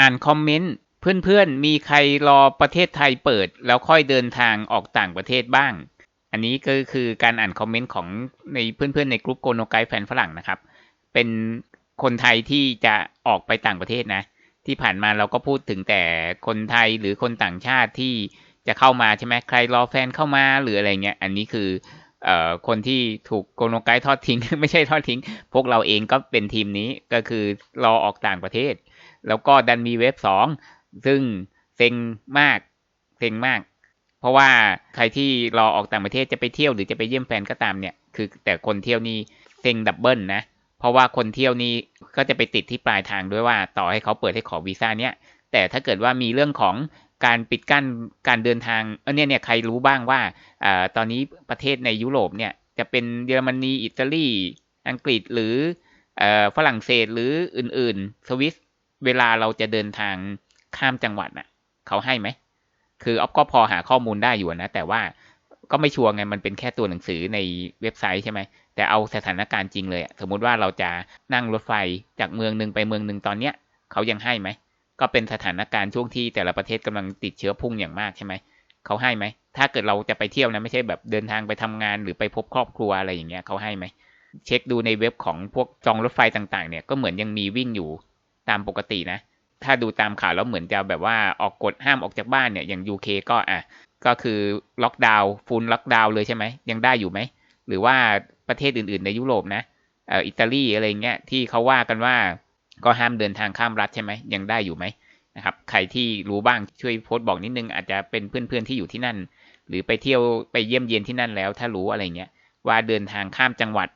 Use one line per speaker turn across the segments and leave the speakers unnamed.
อ่านคอมเมนต์เพื่อนๆ มีใครรอประเทศไทยเปิด แล้วค่อยเดินทางออกต่างประเทศบ้าง อันนี้ก็คือการอ่านคอมเมนต์ของในเพื่อนๆในกลุ่มโกโนไกแฟนฝรั่งนะครับ เป็นคนไทยที่จะออกไปต่างประเทศนะ ที่ผ่านมาเราก็พูดถึงแต่คนไทยหรือคนต่างชาติที่จะเข้ามาใช่ไหมใครรอแฟนเข้ามาหรืออะไรเงี้ย อันนี้คือ เอ่อคนที่ถูกโกโนไกทอดทิ้ง ไม่ใช่ทอดทิ้ง พวกเราเองก็เป็นทีมนี้ก็คือรอออกต่างประเทศ แล้วก็ดันมีเว็บสองซึ่งเซ็งมากเซ็งมาก เพราะว่าใครที่รอออกต่างประเทศจะไปเที่ยวหรือจะไปเยี่ยมแฟนก็ตามเนี่ยคือแต่คนเที่ยวนี่เซ็งดับเบิลนะเพราะว่าคนเที่ยวนี่ก็จะไปติดที่ปลายทางด้วยว่า ต่อให้เขาเปิดให้ขอวีซ่าเนี่ยแต่ถ้าเกิดว่ามีเรื่องของ การปิดกั้นการเดินทางเออเนี่ยเนี่ยใครรู้บ้างว่าอตอนนี้ประเทศในยุโรปเนี่ยจะเป็นเยอรมนีอิตาลีอังกฤษหรือฝรั่งเศสหรืออื่น ๆ สวิสเวลาเราจะเดินทางข้ามจังหวัดน่ะเขาให้ไหม คือออฟก็พอหาข้อมูลได้อยู่นะ แต่ว่าก็ไม่ชัวร์ไงมันเป็นแค่ตัวหนังสือในเว็บไซต์ใช่ไหมแต่เอาสถานการณ์จริงเลยสมมุติว่าเราจะนั่งรถไฟจากเมืองหนึ่งไปเมืองหนึ่งตอนเนี้ยเขายังให้ไหม ก็เป็นสถานการณ์ช่วงที่แต่ละประเทศกำลังติดเชื้อพุ่งอย่างมากใช่ไหมเขาให้ไหม ถ้าเกิดเราจะไปเที่ยวนะไม่ใช่แบบเดินทางไปทำงานหรือไปพบครอบครัวอะไรอย่างเงี้ยเขาให้ไหม เช็คดูในเว็บของพวกจองรถไฟต่างๆ เนี่ยก็เหมือนยังมีวิ่งอยู่ตามปกตินะ ถ้าดูตามข่าวแล้วเหมือนจะแบบว่าออกกฎห้ามออกจากบ้านเนี่ยอย่าง UK ก็อะก็คือล็อกดาวน์ฟูลล็อกดาวน์เลยใช่ไหมยังได้อยู่ไหมหรือว่าประเทศอื่นๆในยุโรปนะเอ่ออิตาลีอะไรเงี้ยที่เขาว่ากันว่า ก็ห้ามเดินทางข้ามรัฐใช่ไหมยังได้อยู่ไหมนะครับใครที่รู้บ้างช่วยโพสต์บอกนิดนึงอาจจะเป็นเพื่อนๆที่อยู่ที่นั่น หรือไปเที่ยวไปเยี่ยมเยียนที่นั่นแล้ว ถ้ารู้อะไรเงี้ยว่าเดินทางข้ามจังหวัด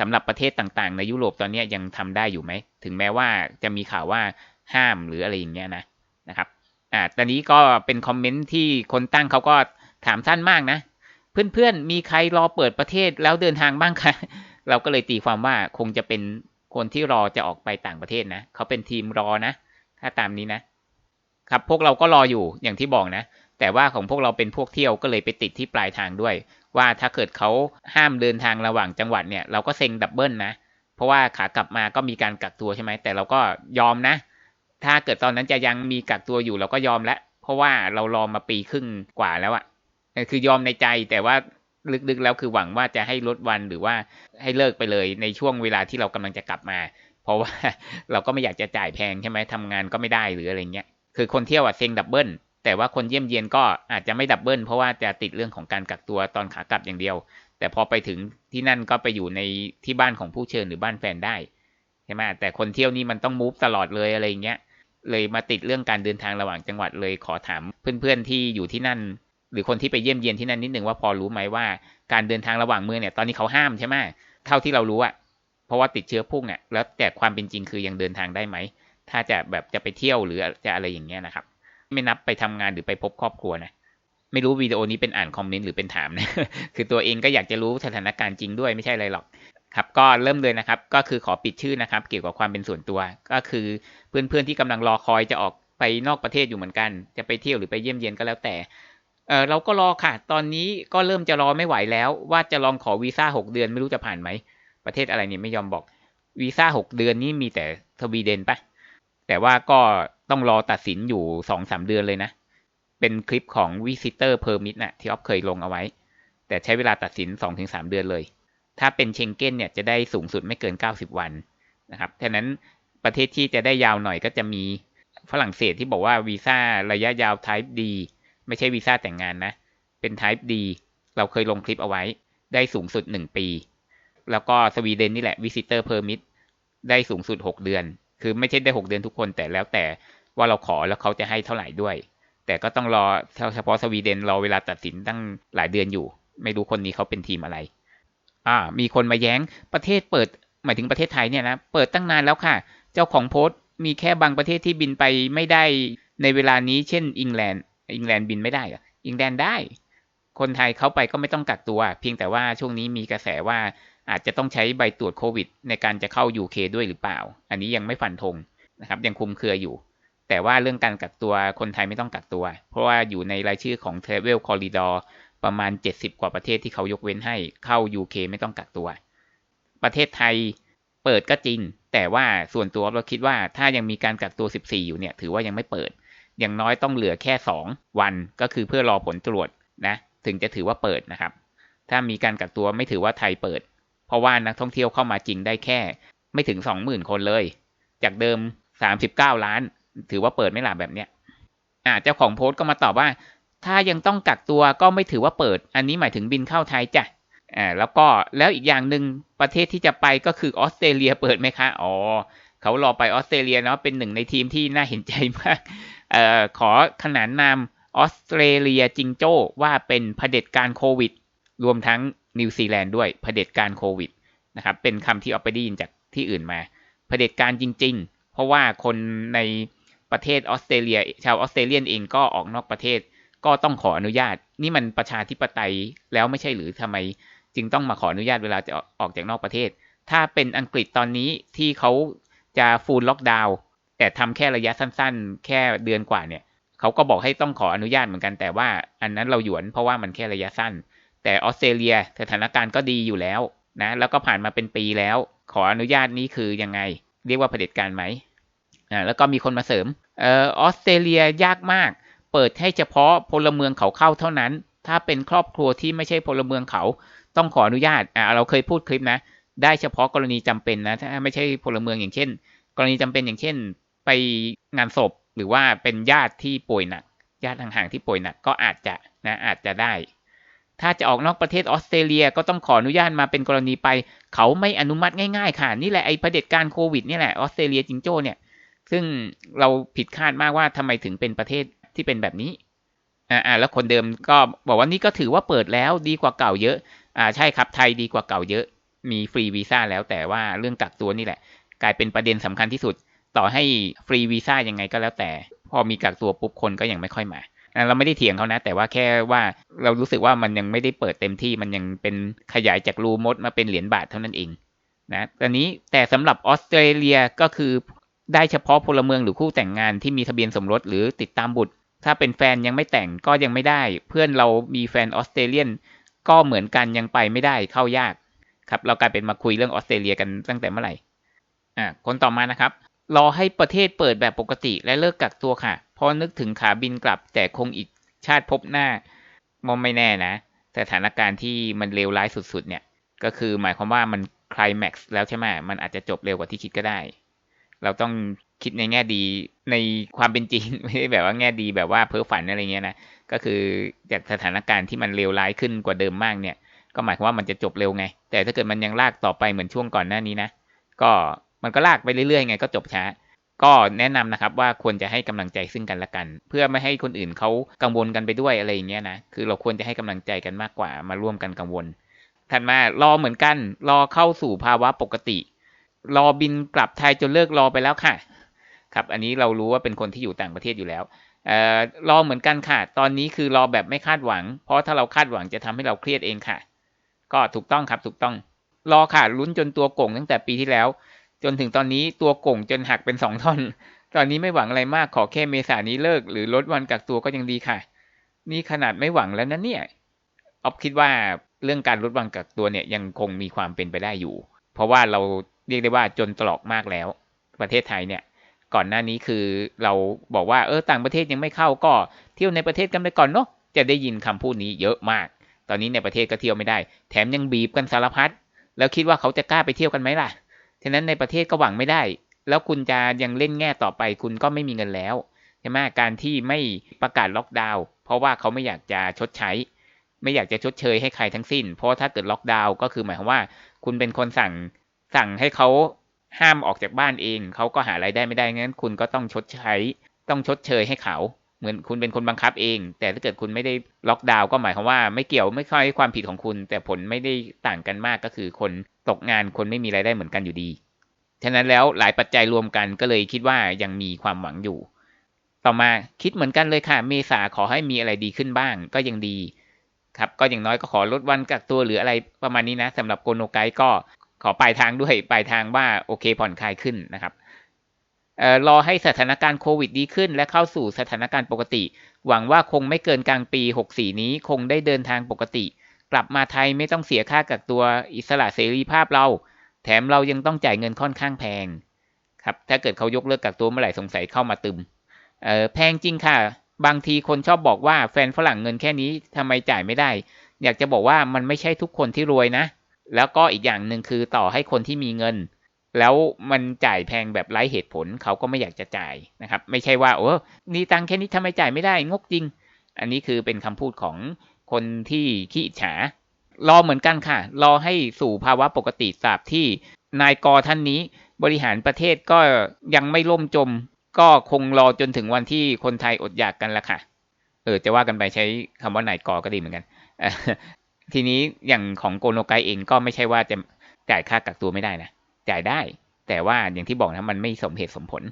สำหรับประเทศต่างๆ ในยุโรปตอนนี้ยังทำได้อยู่ไหมถึงแม้ว่าจะมีข่าวว่าห้ามหรืออะไรอย่างเงี้ยนะนะครับอ่าตอนนี้ก็เป็นคอมเมนต์ที่คนตั้งเขาก็ถามสั้นมากนะ เพื่อนๆมีใครรอเปิดประเทศแล้วเดินทางบ้างคะเราก็เลยตีความว่าคงจะเป็น คนที่รอจะออกไปต่างประเทศนะเขาเป็นทีมรอนะ ถ้าตามนี้นะ ครับพวกเราก็รออยู่อย่างที่บอกนะ แต่ว่าของพวกเราเป็นพวกเที่ยวก็เลยไปติดที่ปลายทางด้วย ว่าถ้าเกิดเขาห้ามเดินทางระหว่างจังหวัดเนี่ยเราก็เซ็งดับเบิลนะเพราะว่าขากลับมาก็มีการกักตัวใช่ไหมแต่เราก็ยอมนะ ถ้าเกิดตอนนั้นจะยังมีกักตัวอยู่เราก็ยอมแล้วเพราะว่าเรารอมาปีครึ่งกว่าแล้วอะคือยอมในใจแต่ว่า ลึกๆแล้วคือหวังว่าจะให้ลดวันหรือว่าให้เลิกไปเลยในช่วงเวลาที่เรากำลังจะกลับมา เพราะว่าเราก็ไม่อยากจะจ่ายแพงใช่ไหมทำงานก็ไม่ได้หรืออะไรเงี้ยคือคนเที่ยวอะเซ็งดับเบิลแต่ว่าคนเยี่ยมเยียนก็อาจจะไม่ดับเบิลเพราะว่าจะติดเรื่องของการกักตัวตอนขากลับอย่างเดียว แต่พอไปถึงที่นั่นก็ไปอยู่ในที่บ้านของผู้เชิญหรือบ้านแฟนได้ใช่ไหมแต่คนเที่ยวนี่มันต้องมูฟตลอดเลยอะไรเงี้ยเลยมาติดเรื่องการเดินทางระหว่างจังหวัดเลยขอถามเพื่อนๆที่อยู่ที่นั่น หรือคนที่ไปเยี่ยมเยียนที่นั่นนิดนึงว่าพอรู้ไหมว่าการเดินทางระหว่างเมืองเนี่ยตอนนี้เขาห้ามใช่ไหมเท่าที่เรารู้อะเพราะว่าติดเชื้อพุ่งอะแล้วแต่ความเป็นจริงคือยังเดินทางได้ไหมถ้าจะแบบจะไปเที่ยวหรือจะอะไรอย่างเงี้ยนะครับ ไม่นับไปทำงานหรือไปพบครอบครัวนะไม่รู้วิดีโอนี้เป็นอ่านคอมเมนต์หรือเป็นถามนะคือตัวเองก็อยากจะรู้สถานการณ์จริงด้วยไม่ใช่อะไรหรอกครับก็เริ่มเลยนะครับก็คือขอปิดชื่อนะครับ เกี่ยวกับความเป็นส่วนตัว ก็คือเพื่อนๆที่กำลังรอคอยจะออกไปนอกประเทศอยู่เหมือนกัน จะไปเที่ยวหรือไปเยี่ยมเยียนก็แล้วแต่ เออเราก็รอค่ะ ตอนนี้ก็เริ่มจะรอไม่ไหวแล้ว ว่าจะลองขอวีซ่าหกเดือนไม่รู้จะผ่านไหม ประเทศอะไรเนี่ยไม่ยอมบอกวีซ่าหกเดือนนี้มีแต่สวีเดนปะแต่ว่าก็ต้องรอตัดสินอยู่สองสามเดือนเลยนะ เป็นคลิปของ Visitor Permit นะที่ออฟเคยลงเอาไว้ แต่ใช้เวลาตัดสินสองถึงสามเดือนเลย ถ้าเป็นเชงเก้นเนี่ยจะได้สูงสุดไม่เกิน90วันนะครับฉะนั้นประเทศที่จะได้ยาวหน่อยก็จะมีฝรั่งเศสที่บอกว่าวีซ่าระยะยาว Type D ไม่ใช่วีซ่าแต่งงานนะ เป็น Type D เราเคยลงคลิปเอาไว้ ได้สูงสุด 1 ปี แล้วก็สวีเดนนี่แหละ Visitor Permit ได้สูงสุด 6 เดือน คือไม่ใช่ได้ 6 เดือนทุกคนแต่แล้วแต่ว่าเราขอแล้วเขาจะให้เท่าไหร่ด้วย แต่ก็ต้องรอเฉพาะสวีเดนรอเวลาตัดสินตั้งหลายเดือนอยู่ ไม่รู้คนนี้เขาเป็นทีมอะไร อ่า มีคนมาแย้งประเทศเปิดหมายถึงประเทศไทยเนี่ยนะเปิดตั้งนานแล้วค่ะ เจ้าของโพสต์มีแค่บางประเทศที่บินไปไม่ได้ในเวลานี้เช่นอังกฤษ อังกฤษบินไม่ได้อะอังกฤษได้ คนไทยเขาไปก็ไม่ต้องกักตัว เพียงแต่ว่าช่วงนี้มีกระแสว่าอาจจะต้องใช้ใบตรวจโควิด ในการจะเข้า UK ด้วยหรือเปล่า อันนี้ยังไม่ฟันธงนะครับ ยังคุมเครืออยู่ แต่ว่าเรื่องการกักตัวคนไทยไม่ต้องกักตัว เพราะว่าอยู่ในรายชื่อของ Travel Corridor ประมาณ 70 กว่าประเทศที่เขายกเว้นให้เข้า UK ไม่ต้องกักตัว ประเทศไทยเปิดก็จริง แต่ว่าส่วนตัวเราคิดว่าถ้ายังมีการกักตัว 14 อยู่เนี่ย ถือว่ายังไม่เปิด อย่างน้อยต้องเหลือแค่ 2 วันก็คือเพื่อรอผลตรวจนะถึงจะถือว่าเปิดนะครับ ถ้ามีการกักตัวไม่ถือว่าไทยเปิด เพราะว่านักท่องเที่ยวเข้ามาจริงได้แค่ ไม่ถึง 20,000 คนเลย จากเดิม 39 ล้าน ถือว่าเปิดไม่หล่ะแบบเนี้ยอ่าเจ้าของโพสต์ก็มาตอบว่า ถ้ายังต้องกักตัวก็ไม่ถือว่าเปิด อันนี้หมายถึงบินเข้าไทยจ้ะอ่าแล้วก็แล้วอีกอย่างหนึ่งประเทศที่จะไปก็คือออสเตรเลียเปิดไหมคะอ๋อเขารอไปออสเตรเลียเนาะเป็นหนึ่งในทีมที่น่าเห็นใจมาก ออขอขนานนามออสเตรเลียจิงโจ้ว่าเป็นเผด็จการโควิด รวมทั้งนิวซีแลนด์ด้วยเผด็จการโควิดนะครับเป็นคำที่เอาไปได้ยินจากที่อื่นมาเผด็จการจริง ๆ เพราะว่าคนในประเทศออสเตรเลีย ชาวออสเตรเลียนเองก็ออกนอกประเทศ ก็ต้องขออนุญาต นี่มันประชาธิปไตยแล้วไม่ใช่หรือทำไม จึงต้องมาขออนุญาตเวลาจะออกจากนอกประเทศ ถ้าเป็นอังกฤษตอนนี้ที่เขาจะฟูลล็อกดาวน์ แต่ทำแค่ระยะสั้น ๆ แค่เดือนกว่าเนี่ยเขาก็บอกให้ต้องขออนุญาตเหมือนกัน แต่ว่าอันนั้นเราหยวนเพราะว่ามันแค่ระยะสั้น แต่ออสเตรเลียสถานการณ์ก็ดีอยู่แล้วนะแล้วก็ผ่านมาเป็นปีแล้ว ขออนุญาตนี้คือยังไง เรียกว่าเผด็จการไหมอ่าแล้วก็มีคนมาเสริมเอ่อออสเตรเลียยากมาก เปิดให้เฉพาะพลเมืองเขาเข้าเท่านั้น ถ้าเป็นครอบครัวที่ไม่ใช่พลเมืองเขาต้องขออนุญาตอ่าเราเคยพูดคลิปนะ ได้เฉพาะกรณีจำเป็นนะถ้าไม่ใช่พลเมืองอย่างเช่น กรณีจำเป็นอย่างเช่น ไปงานศพหรือว่าเป็นญาติที่ป่วยหนัก ญาติห่างๆที่ป่วยหนักก็อาจจะนะอาจจะได้ ถ้าจะออกนอกประเทศออสเตรเลียก็ต้องขออนุญาตมาเป็นกรณีไป เขาไม่อนุมัติง่ายๆค่ะ นี่แหละไอ้ประเด็จการโควิดนี่แหละออสเตรเลียจิงโจ้เนี่ย ซึ่งเราผิดคาดมากว่าทำไมถึงเป็นประเทศที่เป็นแบบนี้อ่าแล้วคนเดิมก็บอกว่านี่ก็ถือว่าเปิดแล้วดีกว่าเก่าเยอะอ่าใช่ครับไทยดีกว่าเก่าเยอะ มีฟรีวีซ่าแล้วแต่ว่าเรื่องกักตัวนี่แหละ กลายเป็นประเด็นสำคัญที่สุด ต่อให้ฟรีวีซ่ายังไงก็แล้วแต่ พอมีกักตัวปุ๊บคนก็ยังไม่ค่อยมาเราไม่ได้เถียงเขานะ แต่ว่าแค่ว่าเรารู้สึกว่ามันยังไม่ได้เปิดเต็มที่มันยังเป็นขยายจากรูมดมาเป็นเหรียญบาทเท่านั้นเองนะตอนนี้แต่สำหรับออสเตรเลียก็คือได้เฉพาะพลเมืองหรือคู่แต่งงานที่มีทะเบียนสมรสหรือติดตามบุตร ถ้าเป็นแฟนยังไม่แต่งก็ยังไม่ได้ เพื่อนเรามีแฟนออสเตรเลียนก็เหมือนกันยังไปไม่ได้เข้ายากครับ เรากลายเป็นมาคุยเรื่องออสเตรเลียกันตั้งแต่เมื่อไหร่อ่าคนต่อมานะครับ รอให้ประเทศเปิดแบบปกติและเลิกกักตัวค่ะ เพราะนึกถึงขาบินกลับ แต่คงอีกชาติพบหน้ามอมไม่แน่นะ สถานการณ์ที่มันเลวร้ายสุดๆ เนี่ย ก็คือหมายความว่ามันคลายแม็กซ์แล้วใช่ไหมมันอาจจะจบเร็วกว่าที่คิดก็ได้ เราต้องคิดในแง่ดีในความเป็นจริง ไม่ได้แบบว่าแง่ดีแบบว่าเพ้อฝันอะไรเงี้ยนะ ก็คือจากสถานการณ์ที่มันเลวร้ายขึ้นกว่าเดิมมากเนี่ย ก็หมายความว่ามันจะจบเร็วไง แต่ถ้าเกิดมันยังลากต่อไปเหมือนช่วงก่อนหน้านี้นะ ก็ มันก็ลากไปเรื่อยๆไงก็จบช้า ก็แนะนำนะครับว่าควรจะให้กำลังใจซึ่งกันและกัน เพื่อไม่ให้คนอื่นเขากังวลกันไปด้วยอะไรอย่างเงี้ยนะคือเราควรจะให้กำลังใจกันมากกว่ามาร่วมกันกังวลถัดมารอเหมือนกัน รอเข้าสู่ภาวะปกติ รอบินกลับไทยจนเลิกรอไปแล้วค่ะ ครับ อันนี้เรารู้ว่าเป็นคนที่อยู่ต่างประเทศอยู่แล้วเอ่อรอเหมือนกันค่ะ ตอนนี้คือรอแบบไม่คาดหวัง เพราะถ้าเราคาดหวังจะทำให้เราเครียดเองค่ะ ก็ถูกต้องครับถูกต้อง รอค่ะลุ้นจนตัวโก่งตั้งแต่ปีที่แล้ว จนถึงตอนนี้ตัวโก่งจนหักเป็นสองท่อน ตอนนี้ไม่หวังอะไรมากขอแค่เมษานี้เลิก หรือลดวันกักตัวก็ยังดีค่ะ นี่ขนาดไม่หวังแล้วนะเนี่ยออฟคิดว่าเรื่องการลดวันกักตัวเนี่ยยังคงมีความเป็นไปได้อยู่ เพราะว่าเราเรียกได้ว่าจนตลอกมากแล้ว ประเทศไทยเนี่ย ก่อนหน้านี้คือเราบอกว่าเออต่างประเทศยังไม่เข้าก็เที่ยวในประเทศกันไปก่อนเนาะจะได้ยินคำพูดนี้เยอะมาก ตอนนี้ในประเทศก็เที่ยวไม่ได้ แถมยังบีบกันสารพัดแล้วคิดว่าเขาจะกล้าไปเที่ยวกันไหมล่ะ ฉะนั้นในประเทศก็หวังไม่ได้ แล้วคุณจะยังเล่นแง่ต่อไปคุณก็ไม่มีเงินแล้วใช่ไหมการที่ไม่ประกาศล็อกดาวน์เพราะว่าเขาไม่อยากจะชดใช้ ไม่อยากจะชดเชยให้ใครทั้งสิ้น เพราะถ้าเกิดล็อกดาวน์ก็คือหมายความว่า คุณเป็นคนสั่งสั่งให้เขาห้ามออกจากบ้านเอง เขาก็หาไรายได้ไม่ได้งั้น คุณก็ต้องชดใช้ ต้องชดเชยให้เขา เหมือนคุณเป็นคนบังคับเอง แต่ถ้าเกิดคุณไม่ได้ล็อกดาวน์ก็หมายความว่าไม่เกี่ยวไม่ค่อยความผิดของคุณ แต่ผลไม่ได้ต่างกันมากก็คือคนตกงานคนไม่มีไรายได้เหมือนกันอยู่ดี ฉะนั้นแล้วหลายปัจจัยรวมกันก็เลยคิดว่ายังมีความหวังอยู่ ต่อมาคิดเหมือนกันเลยค่ะ เมษาขอให้มีอะไรดีขึ้นบ้าง ก็ยังดีครับก็อย่างน้อยก็ขอลดวันกักตัวหรืออะไรประมาณนี้นะสำหรับโกโนไกก็ขอปลายทางด้วยปลายทางว่าโอเคผ่อนคลายขึ้นนะครับ รอให้สถานการณ์โควิดดีขึ้น และเข้าสู่สถานการณ์ปกติ หวังว่าคงไม่เกินกลางปี 64 นี้คงได้เดินทางปกติ กลับมาไทยไม่ต้องเสียค่ากักตัวอิสระเสรีภาพเรา แถมเรายังต้องจ่ายเงินค่อนข้างแพง ครับ ถ้าเกิดเขายกเลิกกักตัวเมื่อไหร่สงสัยเข้ามาตึมเออแพงจริงค่ะ บางทีคนชอบบอกว่าแฟนฝรั่งเงินแค่นี้ทำไมจ่ายไม่ได้ อยากจะบอกว่ามันไม่ใช่ทุกคนที่รวยนะ แล้วก็อีกอย่างหนึ่งคือต่อให้คนที่มีเงิน แล้วมันจ่ายแพงแบบไร้เหตุผลเขาก็ไม่อยากจะจ่ายนะครับ ไม่ใช่ว่าโอ้นี่ตังแค่นี้ทำไมจ่ายไม่ได้งกจริง อันนี้คือเป็นคำพูดของคนที่ขี้ฉารอเหมือนกันค่ะ รอให้สู่ภาวะปกติตราบที่นายกท่านนี้บริหารประเทศก็ยังไม่ล่มจม ก็คงรอจนถึงวันที่คนไทยอดอยากกันละค่ะ เออจะว่ากันไปใช้คำว่านายกก็ดีเหมือนกัน ทีนี้อย่างของโกโนไกเองก็ไม่ใช่ว่าจะจ่ายค่ากักตัวไม่ได้นะ จ่ายได้ แต่ว่าอย่างที่บอกนะมันไม่สมเหตุสมผล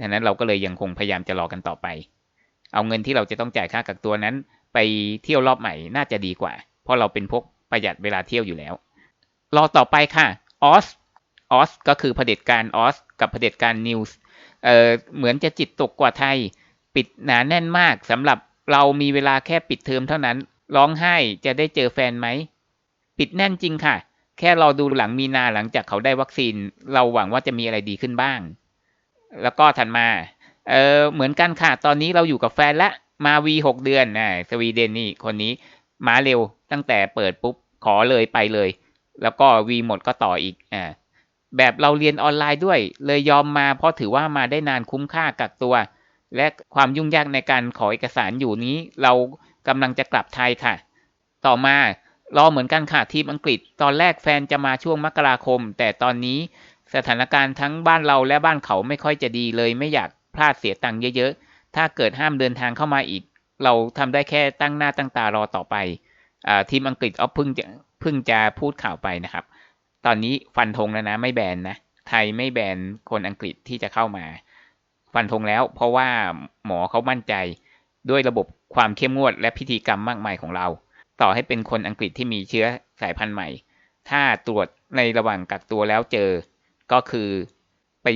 ดังนั้นเราก็เลยยังคงพยายามจะรอกันต่อไป เอาเงินที่เราจะต้องจ่ายค่ากักตัวนั้น ไปเที่ยวรอบใหม่น่าจะดีกว่า เพราะเราเป็นพวกประหยัดเวลาเที่ยวอยู่แล้ว รอต่อไปค่ะออสออสก็คือเผด็จการออสกับเผด็จการนิวส์เอ่อเหมือนจะจิตตกกว่าไทย ปิดหนาแน่นมากสำหรับเรามีเวลาแค่ปิดเทอมเท่านั้น ร้องไห้จะได้เจอแฟนไหม ปิดแน่นจริงค่ะ แค่เรอดูหลังมีนาหลังจากเขาได้วัคซีน เราหวังว่าจะมีอะไรดีขึ้นบ้าง แล้วก็ถัดมาเออเหมือนกันค่ะ ตอนนี้เราอยู่กับแฟนละมาวีหกเดือนนะสวีเดนนี่คนนี้มาเร็วตั้งแต่เปิดปุ๊บขอเลยไปเลย แล้วก็วีหมดก็ต่ออีกอ่าแบบเราเรียนออนไลน์ด้วย เลยยอมมาเพราะถือว่ามาได้นานคุ้มค่ากักตัว และความยุ่งยากในการขอเอกสารอยู่นี้ เรากำลังจะกลับไทยค่ะ ต่อมา รอเหมือนกันค่ะทีมอังกฤษ ตอนแรกแฟนจะมาช่วงมกราคม แต่ตอนนี้สถานการณ์ทั้งบ้านเราและบ้านเขาไม่ค่อยจะดีเลย ไม่อยากพลาดเสียตังค์เยอะๆ ถ้าเกิดห้ามเดินทางเข้ามาอีก เราทำได้แค่ตั้งหน้าตั้งตารอต่อไปอทีมอังกฤษเอาเพิ่งจะเพิ่งจะพูดข่าวไปนะครับ ตอนนี้ฟันธงแล้วนะไม่แบนนะไทยไม่แบนคนอังกฤษที่จะเข้ามา ฟันธงแล้วเพราะว่าหมอเขามั่นใจด้วยระบบความเข้มงวดและพิธีกรรมมากมายของเรา ต่อให้เป็นคนอังกฤษที่มีเชื้อสายพันธุ์ใหม่ ถ้าตรวจในระหว่างกักตัวแล้วเจอ ก็คือไป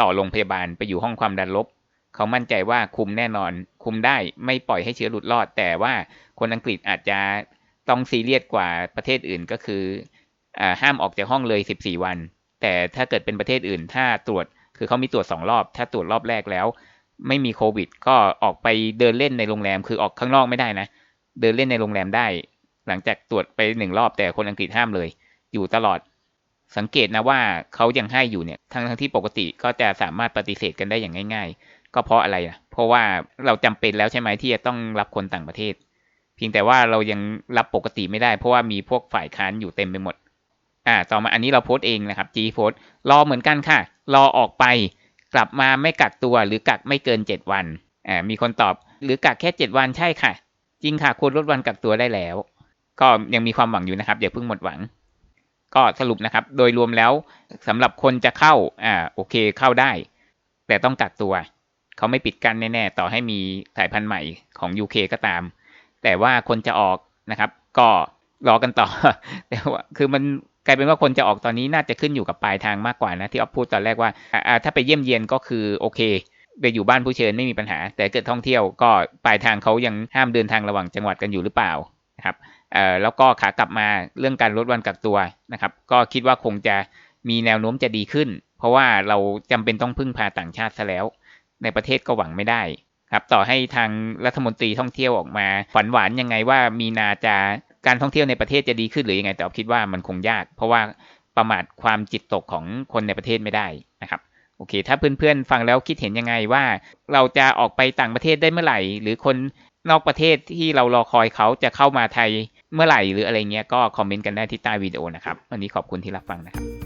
ต่อโรงพยาบาลไปอยู่ห้องความดันลบ เขามั่นใจว่าคุมแน่นอน คุมได้ไม่ปล่อยให้เชื้อหลุดรอด แต่ว่าคนอังกฤษอาจจะต้องซีเรียสกว่าประเทศอื่นก็คืออห้ามออกจากห้องเลย 14 วัน แต่ถ้าเกิดเป็นประเทศอื่น ถ้าตรวจคือเขามีตรวจสองรอบ ถ้าตรวจรอบแรกแล้ว ไม่มีโควิด ก็ออกไปเดินเล่นในโรงแรม คือออกข้างนอกไม่ได้นะ เดินเล่นในโรงแรมได้ หลังจากตรวจไปหนึ่งรอบแต่คนอังกฤษห้ามเลย อยู่ตลอดสังเกตนะว่าเขายังให้อยู่เนี่ยทั้งทั้งที่ปกติก็จะสามารถปฏิเสธกันได้อย่างง่าย ๆ ก็เพราะอะไรอะเพราะว่าเราจำเป็นแล้วใช่ไหมที่จะต้องรับคนต่างประเทศ เพียงแต่ว่าเรายังรับปกติไม่ได้ เพราะว่ามีพวกฝ่ายค้านอยู่เต็มไปหมด อ่า ต่อมาอันนี้เราโพสต์เองนะครับ G โพสต์รอเหมือนกันค่ะ รอออกไป กลับมาไม่กักตัวหรือกักไม่เกิน 7 วันอ่ามีคนตอบ หรือกักแค่ 7 วันใช่ค่ะ จริงค่ะควรลดวันกักตัวได้แล้ว ก็ยังมีความหวังอยู่นะครับอย่าเพิ่งหมดหวัง ก็สรุปนะครับ โดยรวมแล้วสำหรับคนจะเข้าอ่าโอเคเข้าได้ แต่ต้องกักตัว เขาไม่ปิดกั้นแน่ๆ ต่อให้มีสายพันธุ์ใหม่ของ UK ก็ตาม แต่ว่าคนจะออกนะครับ ก็รอกันต่อแต่ว่าคือมันกลายเป็นว่าคนจะออกตอนนี้น่าจะขึ้นอยู่กับปลายทางมากกว่านะที่ออฟพูดตอนแรกว่าอ่าถ้าไปเยี่ยมเยียนก็คือโอเค ไปอยู่บ้านผู้เชิญไม่มีปัญหา แต่เกิดท่องเที่ยวก็ปลายทางเขายังห้ามเดินทางระหว่างจังหวัดกันอยู่หรือเปล่านะครับแล้วก็ขากลับมาเรื่องการลดวันกักตัวนะครับ ก็คิดว่าคงจะมีแนวโน้มจะดีขึ้น เพราะว่าเราจำเป็นต้องพึ่งพาต่างชาติซะแล้ว ในประเทศก็หวังไม่ได้ครับต่อให้ทางรัฐมนตรีท่องเที่ยวออกมาฝันหวานยังไงว่ามีนาจะการท่องเที่ยวในประเทศจะดีขึ้นหรือยังไงแต่คิดว่ามันคงยาก เพราะว่าประมาทความจิตตกของคนในประเทศไม่ได้นะครับ โอเค ถ้าเพื่อนๆฟังแล้วคิดเห็นยังไงว่า เราจะออกไปต่างประเทศได้เมื่อไหร่ หรือคนนอกประเทศที่เรารอคอยเขาจะเข้ามาไทยเมื่อไหร่หรืออะไรเงี้ยก็คอมเมนต์กันได้ที่ใต้วิดีโอนะครับ วันนี้ขอบคุณที่รับฟังนะครับ